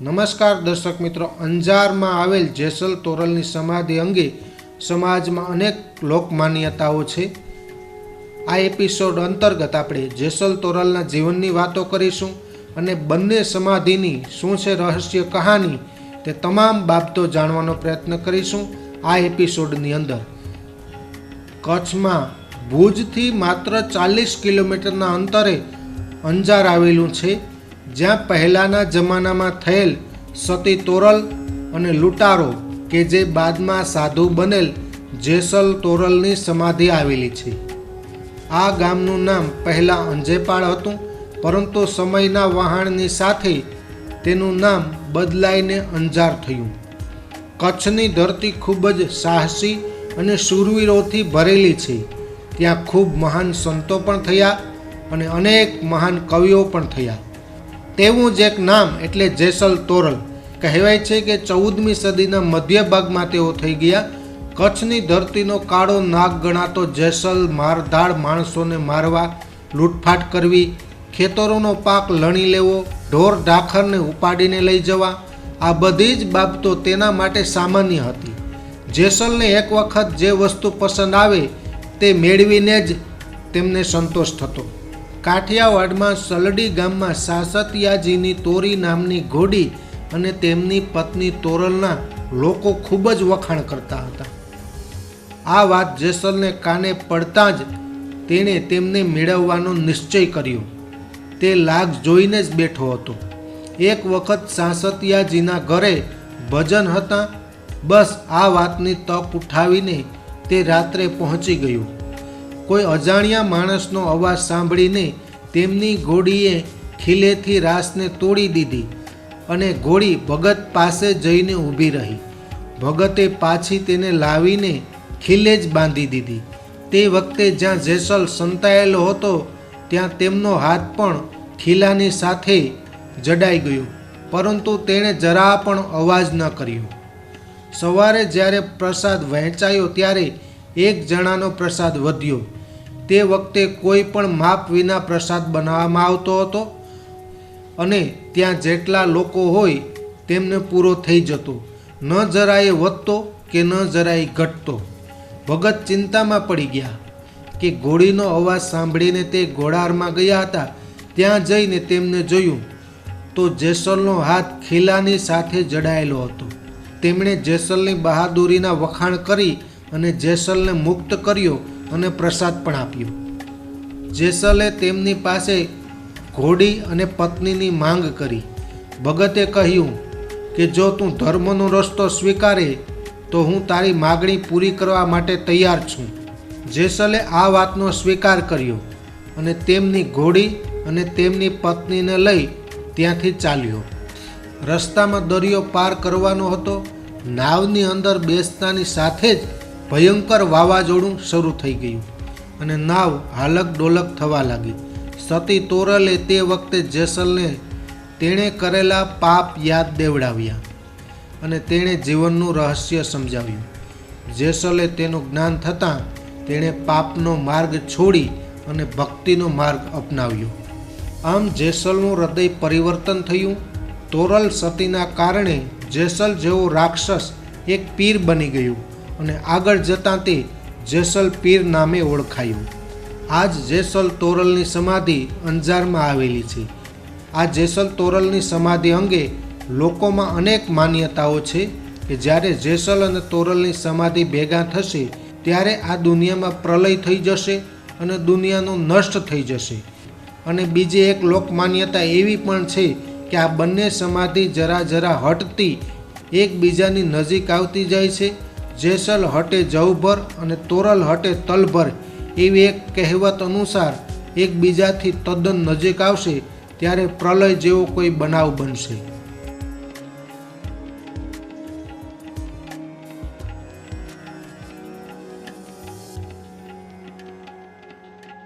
નમસ્કાર દર્શક મિત્રો, અંજારમાં આવેલ જેસલ તોરલની સમાધિ અંગે સમાજમાં અનેક લોકમાન્યતાઓ છે. આ એપિસોડ અંતર્ગત આપણે જેસલ તોરલના જીવનની વાતો કરીશું અને બંને સમાધિની શું છે રહસ્ય કહાની તે તમામ બાબતો જાણવાનો પ્રયત્ન કરીશું આ એપિસોડની અંદર. કચ્છમાં ભુજથી માત્ર ચાલીસ કિલોમીટરના અંતરે અંજાર આવેલું છે. જ્યાં પહેલાંના જમાનામાં થયેલ સતી તોરલ અને લૂંટારો કે જે બાદમાં સાધુ બનેલ જેસલ તોરલની સમાધિ આવેલી છે. આ ગામનું નામ પહેલાં અંજેપાળ હતું, પરંતુ સમયના વહાણની સાથે તેનું નામ બદલાઈને અંજાર થયું. કચ્છની ધરતી ખૂબ જ સાહસી અને શૂરવીરોથી ભરેલી છે. ત્યાં ખૂબ મહાન સંતો પણ થયા અને અનેક મહાન કવિઓ પણ થયા. તેવું જ એક નામ એટલે જેસલ તોરલ. કહેવાય છે કે ચૌદમી સદીના મધ્ય ભાગમાં તેઓ થઈ ગયા. કચ્છની ધરતીનો કાળો નાગ ગણાતો જેસલ મારધાડ માણસોને મારવા, લૂંટફાટ કરવી, ખેતરોનો પાક લણી લેવો, ઢોર ઢાખરને ઉપાડીને લઈ જવા, આ બધી જ બાબતો તેના માટે સામાન્ય હતી. જેસલને એક વખત જે વસ્તુ પસંદ આવે તે મેળવીને જ તેમને સંતોષ થતો. કાઠિયાવાડમાં સલડી ગામમાં સાસતિયાજીની તોરી નામની ઘોડી અને તેમની પત્ની તોરલના લોકો ખૂબ જ વખાણ કરતા હતા. આ વાત જેસલને કાને પડતાં જ તેણે તેમને મેળવવાનો નિશ્ચય કર્યો. તે લાગ જોઈને જ બેઠો હતો. એક વખત સાસતિયાજીના ઘરે ભજન હતા. બસ આ વાતની તક ઉઠાવીને તે રાત્રે પહોંચી ગયું. કોઈ અજાણ્યા માણસનો અવાજ સાંભળીને તેમની ઘોડીએ ખીલેથી રાસને તોડી દીધી અને ઘોડી ભગત પાસે જઈને ઊભી રહી. ભગતે પાછી તેને લાવીને ખીલે જ બાંધી દીધી. તે વખતે જ્યાં જેસલ સંતાયેલો હતો, ત્યાં તેમનો હાથ પણ ખીલાની સાથે જડાઈ ગયો, પરંતુ તેણે જરા પણ અવાજ ન કર્યો. સવારે જ્યારે પ્રસાદ વહેંચાયો, ત્યારે એક જણાનો પ્રસાદ વધ્યો. તે વખતે કોઈ પણ માપ વિના પ્રસાદ બનાવવામાં આવતો હતો? અને ત્યાં જેટલા લોકો હોય, તેમને પૂરો થઈ જતો. ન જરાય વધતો કે ન જરાય ઘટતો. ભગત ચિંતામાં પડી ગયા કે ઘોડીનો અવાજ સાંભળીને તે ઘોડારમાં ગયા હતા. ત્યાં જઈને તેમને જોયું તો જેસલનો હાથ ખીલાની સાથે જડાયેલો હતો. તેમણે જેસલની બહાદુરીના વખાણ કરી અને જેસલને મુક્ત કર્યો અને પ્રસાદ પણ આપ્યો. જેસલે તેમની પાસે ઘોડી અને પત્નીની માંગ કરી. ભગતે કહ્યું કે જો તું ધર્મનો રસ્તો સ્વીકારે, તો હું તારી માગણી પૂરી કરવા માટે તૈયાર છું. જેસલે આ વાતનો સ્વીકાર કર્યો અને તેમની ઘોડી અને તેમની પત્નીને લઈ ત્યાંથી ચાલ્યો. રસ્તામાં દરિયો પાર કરવાનો હતો. નાવની અંદર બેસતાની સાથે જ ભયંકર વાવાઝોડું શરૂ થઈ ગયું અને નાવ હાલક ડોલક થવા લાગી. સતી તોરલે તે વખતે જેસલને તેણે કરેલા પાપ યાદ દેવડાવ્યા અને તેણે જીવનનું રહસ્ય સમજાવ્યું. જેસલે તેનું જ્ઞાન થતાં તેણે પાપનો માર્ગ છોડી અને ભક્તિનો માર્ગ અપનાવ્યો. આમ જેસલનું હૃદય પરિવર્તન થયું. તોરલ સતીના કારણે જેસલ જેવો રાક્ષસ એક પીર બની ગયું. અને આગળ જતાં તે જેસલ પીર નામે ઓળખાયું. આજ જેસલ તોરલની સમાધિ અંજારમાં આવેલી છે. આ જેસલ તોરલની સમાધિ અંગે લોકોમાં અનેક માન્યતાઓ છે કે જ્યારે જેસલ અને તોરલની સમાધિ ભેગા થશે, ત્યારે આ દુનિયામાં પ્રલય થઈ જશે અને દુનિયાનું નષ્ટ થઈ જશે. અને બીજી એક લોકમાન્યતા એવી પણ છે કે આ બંને સમાધિ જરા જરા હટતી એકબીજાની નજીક આવતી જાય છે જેસલ હટે જવભર અને તોરલ હટે તલભર એવી એક કહેવત અનુસાર એકબીજાથી તદ્દન નજીક આવશે ત્યારે પ્રલય જેવો કોઈ બનાવ બનશે.